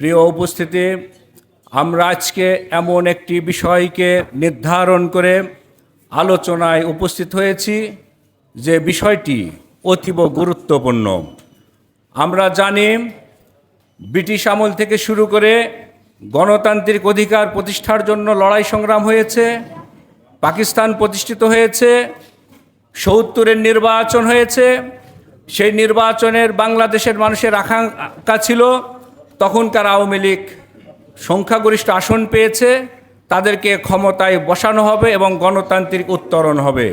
প্রিয় উপস্থিতি, আমরা আজকে এমন একটি বিষয়কে নির্ধারণ করে আলোচনায় উপস্থিত হয়েছি যে বিষয়টি অতীব গুরুত্বপূর্ণ। আমরা জানি ব্রিটিশ আমল থেকে শুরু করে গণতান্ত্রিক অধিকার প্রতিষ্ঠার জন্য লড়াই সংগ্রাম হয়েছে, পাকিস্তান প্রতিষ্ঠিত হয়েছে, সত্তরের নির্বাচন হয়েছে, সেই নির্বাচনের বাংলাদেশের মানুষের আকাঙ্ক্ষা ছিল তখনকার আওয়ামী লীগ সংখ্যাগরিষ্ঠ আসন পেয়েছে, তাদেরকে ক্ষমতায় বসানো হবে এবং গণতান্ত্রিক উত্তরণ হবে।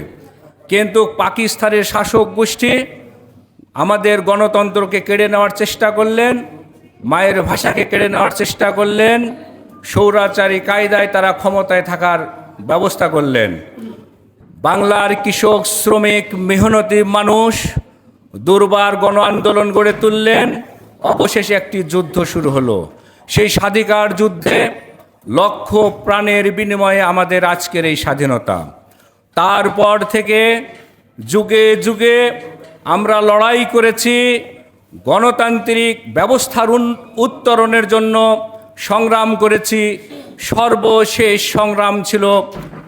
কিন্তু পাকিস্তানের শাসক গোষ্ঠী আমাদের গণতন্ত্রকে কেড়ে নেওয়ার চেষ্টা করলেন, মায়ের ভাষাকে কেড়ে নেওয়ার চেষ্টা করলেন সৌরাচারী কায়দায় তারা ক্ষমতায় থাকার ব্যবস্থা করলেন। বাংলার কৃষক, শ্রমিক, মেহনতি মানুষ দুর্বার গণ আন্দোলন গড়ে তুললেন। অবশেষে একটি যুদ্ধ শুরু হলো। সেই স্বাধিকার যুদ্ধে লক্ষ প্রাণের বিনিময়ে আমাদের আজকের এই স্বাধীনতা। তারপর থেকে যুগে যুগে আমরা লড়াই করেছি গণতান্ত্রিক ব্যবস্থার উত্তরণের জন্য। সংগ্রাম করেছি। সর্বশেষ সংগ্রাম ছিল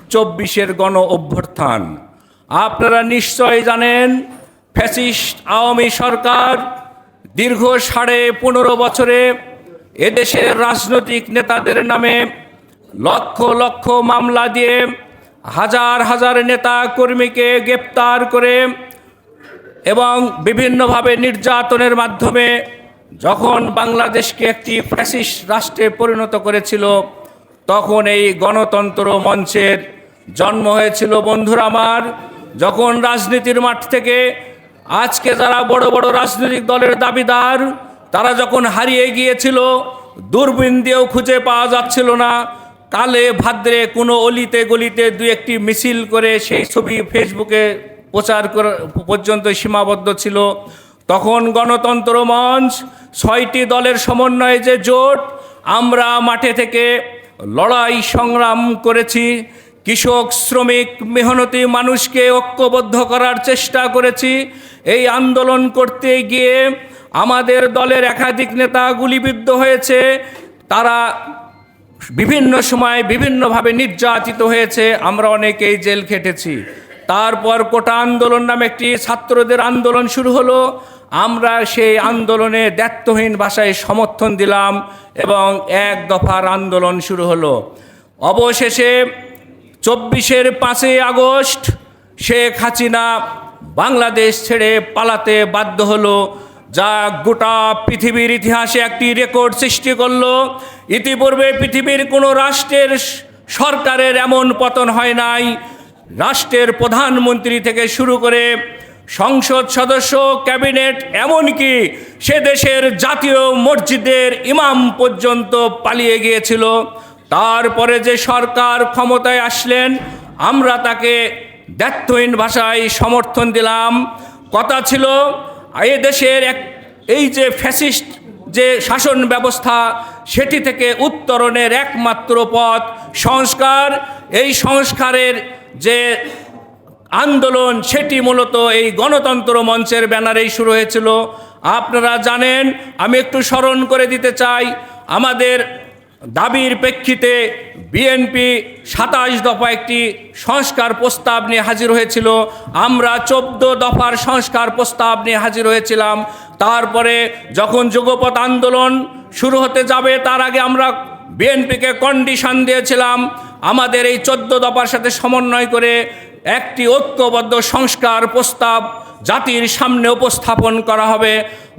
চব্বিশের গণ অভ্যুত্থান। আপনারা নিশ্চয় জানেন, ফ্যাসিস্ট আওয়ামী সরকার দীর্ঘ সাড়ে পনেরো বছরে এদেশের রাজনৈতিক নেতাদের নামে লক্ষ লক্ষ মামলা দিয়ে হাজার হাজার নেতা কর্মীকে গ্রেপ্তার করে এবং বিভিন্নভাবে নির্যাতনের মাধ্যমে যখন বাংলাদেশকে একটি ফ্যাসিস্ট রাষ্ট্রে পরিণত করেছিল, তখন এই গণতন্ত্র মঞ্চের জন্ম হয়েছিল। বন্ধুরা আমার, যখন রাজনীতির মাঠ থেকে আজকে যারা বড় বড় রাজনৈতিক দলের দাবিদার, তারা যখন হারিয়ে গিয়েছিল দূরবীন দিয়েও খুঁজে পাওয়া যাচ্ছিল না। কালে ভাদ্রে কোনো অলিতে গলিতে দু একটি মিছিল করে সেই ছবি ফেসবুকে প্রচার পর্যন্ত সীমাবদ্ধ ছিল। তখন গণতন্ত্র মঞ্চ ছয়টি দলের সমন্বয়ে যে জোট, আমরা মাঠে থেকে লড়াই সংগ্রাম করেছি। কৃষক, শ্রমিক, মেহনতি মানুষকে ঐক্যবদ্ধ করার চেষ্টা করেছি। এই আন্দোলন করতে গিয়ে আমাদের দলের একাধিক নেতা গুলিবিদ্ধ হয়েছে। তারা বিভিন্ন সময় বিভিন্নভাবে নির্যাতিত হয়েছে। আমরা অনেকেই জেল খেটেছি। তারপর কোটা আন্দোলন নামে একটি ছাত্রদের আন্দোলন শুরু হলো। আমরা সেই আন্দোলনে দায়িত্বহীন ভাষায় সমর্থন দিলাম এবং এক দফার আন্দোলন শুরু হলো। অবশেষে চব্বিশের পাঁচই আগস্ট শেখ হাসিনা বাংলাদেশ ছেড়ে পালাতে বাধ্য হলো, যা গোটা পৃথিবীর ইতিহাসে একটি রেকর্ড সৃষ্টি করল। ইতিপূর্বে পৃথিবীর কোনো রাষ্ট্রের সরকারের এমন পতন হয় নাই। রাষ্ট্রের প্রধানমন্ত্রী থেকে শুরু করে সংসদ সদস্য, ক্যাবিনেট, এমনকি সে দেশের জাতীয় মসজিদের ইমাম পর্যন্ত পালিয়ে গিয়েছিল। তারপরে যে সরকার ক্ষমতায় আসলেন, আমরা তাকে দায়িত্বহীন ভাষায় সমর্থন দিলাম। কথা ছিল, এ দেশের এক, এই যে ফ্যাসিস্ট যে শাসন ব্যবস্থা, সেটি থেকে উত্তরণের একমাত্র পথ সংস্কার। এই সংস্কারের যে আন্দোলন, সেটি মূলত এই গণতন্ত্র মঞ্চের ব্যানারেই শুরু হয়েছিল। আপনারা জানেন, আমি একটু স্মরণ করে দিতে চাই, আমাদের দাবির প্রেক্ষিতে বিএনপি সাতাশ দফা একটি সংস্কার প্রস্তাব নিয়ে হাজির হয়েছিল। আমরা চোদ্দ দফার সংস্কার প্রস্তাব নিয়ে হাজির হয়েছিলাম। তারপরে যখন যুগপথ আন্দোলন শুরু হতে যাবে, তার আগে আমরা বিএনপিকে কন্ডিশন দিয়েছিলাম। আমাদের এই চোদ্দ দফার সাথে সমন্বয় করে একটি ঐক্যবদ্ধ সংস্কার প্রস্তাব জাতির সামনে উপস্থাপন করা হবে।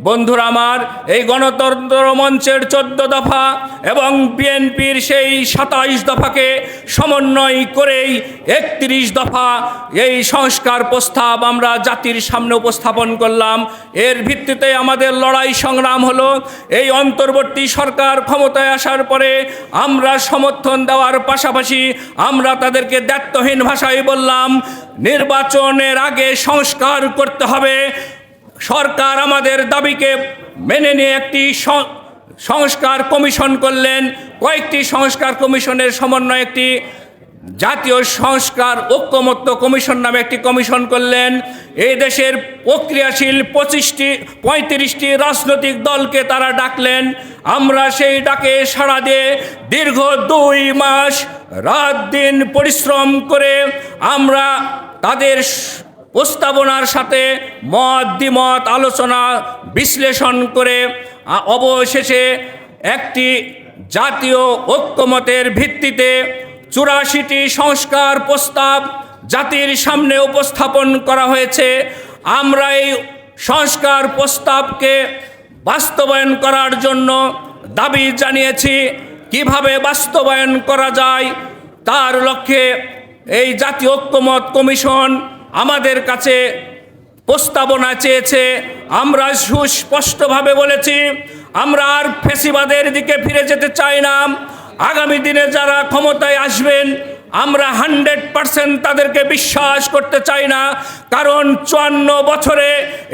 বন্ধুরা আমার, এই গণতন্ত্র মঞ্চের চোদ্দ দফা এবং বিএনপির সেই সাতাইশ দফাকে সমন্বয় করেই একত্রিশ দফা এই সংস্কার প্রস্তাব আমরা জাতির সামনে উপস্থাপন করলাম। এর ভিত্তিতে আমাদের লড়াই সংগ্রাম হলো। এই অন্তর্বর্তী সরকার ক্ষমতায় আসার পরে আমরা সমর্থন দেওয়ার পাশাপাশি আমরা তাদেরকে দায়িত্বহীন ভাষায় বললাম, নির্বাচনের আগে সংস্কার করতে হবে। সরকার আমাদের দাবিকে মেনে নিয়ে একটি সংস্কার কমিশন করলেন। কয়েকটি সংস্কার কমিশনের সমন্বয়ে একটি জাতীয় সংস্কার ঐক্যমত্য কমিশন নামে একটি কমিশন করলেন। এই দেশের প্রক্রিয়াশীল পঁচিশটি, পঁয়ত্রিশটি রাজনৈতিক দলকে তারা ডাকলেন। আমরা সেই ডাকে সাড়া দিয়ে দীর্ঘ দুই মাস রাত দিন পরিশ্রম করে আমরা তাদের প্রস্তাবনার সাথে মত দ্বিমত আলোচনা বিশ্লেষণ করে অবশেষে একটি জাতীয় ঐক্যমতের ভিত্তিতে চুরাশিটি সংস্কার প্রস্তাব জাতির সামনে উপস্থাপন করা হয়েছে। আমরা এই সংস্কার প্রস্তাবকে বাস্তবায়ন করার জন্য দাবি জানিয়েছি, কীভাবে বাস্তবায়ন করা যায় তার লক্ষ্যে এই জাতীয় ঐক্যমত কমিশন আমাদের কাছে প্রস্তাবনা চেয়েছে। আমরা সুস্পষ্টভাবে বলেছি, আমরা আর ফেসিবাদের দিকে ফিরে যেতে চাই না। আগামী দিনে যারা ক্ষমতায় আসবেন, আমরা হান্ড্রেড পার্সেন্ট তাদেরকে বিশ্বাস করতে চাই না। কারণ চুয়ান্ন বছরে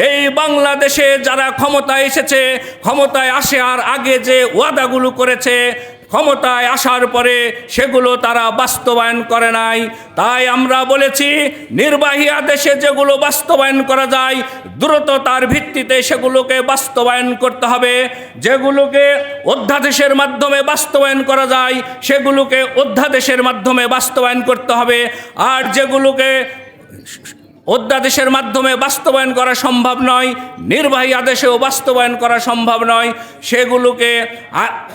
এই বাংলাদেশে যারা ক্ষমতায় এসেছে, ক্ষমতায় আসে আর আগে যে ওয়াদাগুলো করেছে ক্ষমতায় আসার পরে সেগুলো তারা বাস্তবায়ন করে নাই। তাই আমরা বলেছি, নির্বাহী আদেশে যেগুলো বাস্তবায়ন করা যায় দ্রুততার ভিত্তিতে সেগুলোকে বাস্তবায়ন করতে হবে। যেগুলোকে অধ্যাদেশের মাধ্যমে বাস্তবায়ন করা যায়, সেগুলোকে অধ্যাদেশের মাধ্যমে বাস্তবায়ন করতে হবে। আর যেগুলোকে অধ্যাদেশের মাধ্যমে বাস্তবায়ন করা সম্ভব নয়, নির্বাহী আদেশেও বাস্তবায়ন করা সম্ভব নয়। সেগুলোকে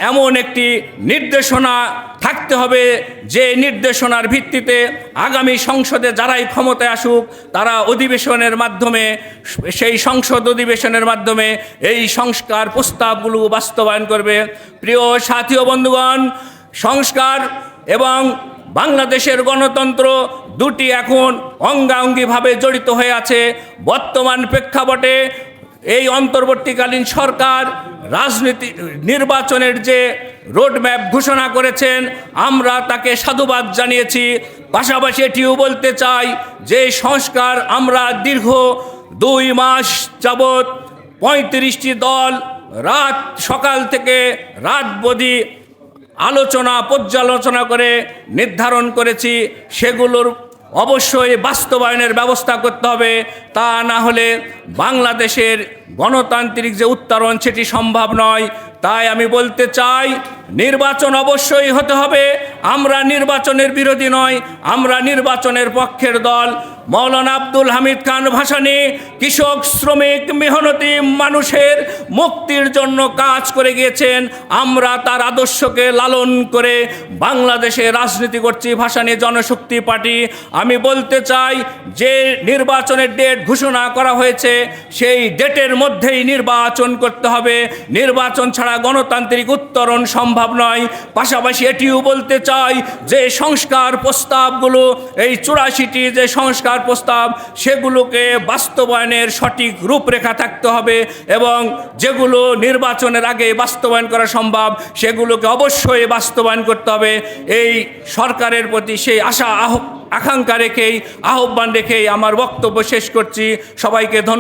এমন একটি নির্দেশনা থাকতে হবে যে নির্দেশনার ভিত্তিতে আগামী সংসদে যারাই ক্ষমতায় আসুক, তারা অধিবেশনের মাধ্যমে, সেই সংসদ অধিবেশনের মাধ্যমে এই সংস্কার প্রস্তাবগুলো বাস্তবায়ন করবে। প্রিয় সাথী ও বন্ধুগণ, সংস্কার এবং বাংলাদেশের গণতন্ত্র দুটি এখন অঙ্গাঙ্গিভাবে জড়িত হয়ে আছে। বর্তমান প্রেক্ষাপটে এই অন্তর্বর্তীকালীন সরকার রাজনীতি, নির্বাচনের যে রোডম্যাপ ঘোষণা করেছেন, আমরা তাকে সাধুবাদ জানিয়েছি। পাশাপাশি এটিও বলতে চাই যে সংস্কার আমরা দীর্ঘ দুই মাস যাবৎ পঁয়ত্রিশটি দল রাত সকাল থেকে রাত বদি আলোচনা, পর্যালোচনা করে নির্ধারণ করেছি, সেগুলোর অবশ্যই বাস্তবায়নের ব্যবস্থা করতে হবে। তা না হলে বাংলাদেশের গণতান্ত্রিক যে উত্তরণ, সেটি সম্ভব নয়। তাই আমি বলতে চাই, নির্বাচন অবশ্যই হতে হবে। আমরা নির্বাচনের বিরোধী নয়, আমরা নির্বাচনের পক্ষের দল। মৌলানা আব্দুল হামিদ খান ভাসানী, কৃষক, শ্রমিক, মেহনতি মানুষের মুক্তির জন্য কাজ করে গিয়েছেন। আমরা তার আদর্শকে লালন করে বাংলাদেশে রাজনীতি করছি। ভাসানী জনশক্তি পার্টি, আমি বলতে চাই, যে নির্বাচনের ডেট ঘোষণা করা হয়েছে, সেই ডেটের মধ্যেই নির্বাচন করতে হবে। নির্বাচন ছাড়া গণতান্ত্রিক উত্তরণ সম্ভব নয়। পাশাপাশি এটিও বলতে চাই যে সংস্কার প্রস্তাবগুলো, এই চুরাশিটি যে সংস্কার প্রস্তাব, সেগুলোকে বাস্তবায়নের সঠিক রূপরেখা থাকতে হবে এবং যেগুলো নির্বাচনের আগে বাস্তবায়ন করা সম্ভব, সেগুলোকে অবশ্যই বাস্তবায়ন করতে হবে। এই সরকারের প্রতি সেই আশা, আহ, আকাঙ্ক্ষা রেখেই, আহ্বান রেখেই আমার বক্তব্য শেষ করছি। সবাইকে ধন্যবাদ।